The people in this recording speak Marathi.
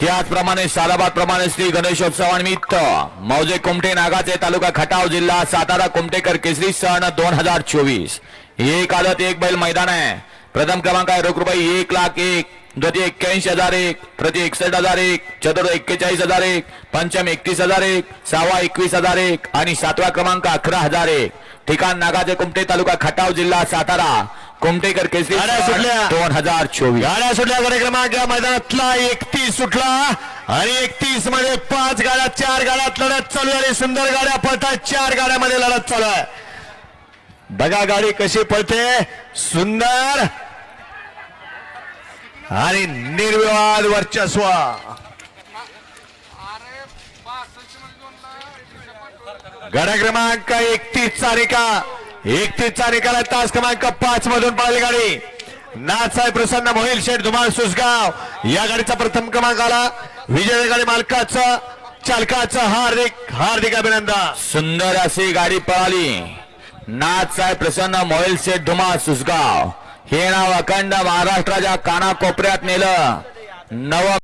त्याचप्रमाणे सालाबाद प्रमाणे श्री गणेशोत्सवानिमित्त मौजे कुमटे नागाचे तालुका खटाव जिल्हा सातारा कुमटेकर केसरी सण दोन हजार चोवीस. एक आदत एक बैल मैदान आहे. प्रथम क्रमांक आहे रोख रुपये एक लाख एक द्वितीय एक्क्याऐंशी हजार एक प्रति एकसष्ट हजार एक चतुर्थ एक्केचाळीस हजार एक पंचम एकतीस हजार एक सहावा एकवीस हजार एक आणि सातवा क्रमांक अकरा हजार एक. ठिकाण नागाचे कुमटे तालुका खटाव जिल्हा सातारा. कुमटेकर केसरी गाड्या सुटल्या. दोन हजार चोवीस गाड्या सुटल्या गाडी क्रमांक या मैदानातला एकतीस सुटला आणि एकतीसमध्ये पाच गाड्या चार गाड्यात लढत चालू आहे आणि सुंदर गाड्या पळतात चार गाड्यामध्ये लढत चालू आहे. बघा गाडी कशी पळते. सुंदर आणि निर्विवाद वर्चस्व. गाड्या क्रमांक एकतीस चा निकाल एकतीसचा निकाल आहे तास क्रमांक पाच मधून पळाली गाडी. नाथसाहेब प्रसन्न मोहिल शेठ धुमाळ सुसगाव. या गाडीचा प्रथम क्रमांक आला. विजय गाडी मालकाचं चालकाचं हार्दिक हार्दिक अभिनंदन. सुंदर अशी गाडी पळाली. नाथ साहेब प्रसन्न मोहिल शेठ धुमाळ सुसगाव. हे नाव अखंड महाराष्ट्राच्या कानाकोपऱ्यात नेलं. नव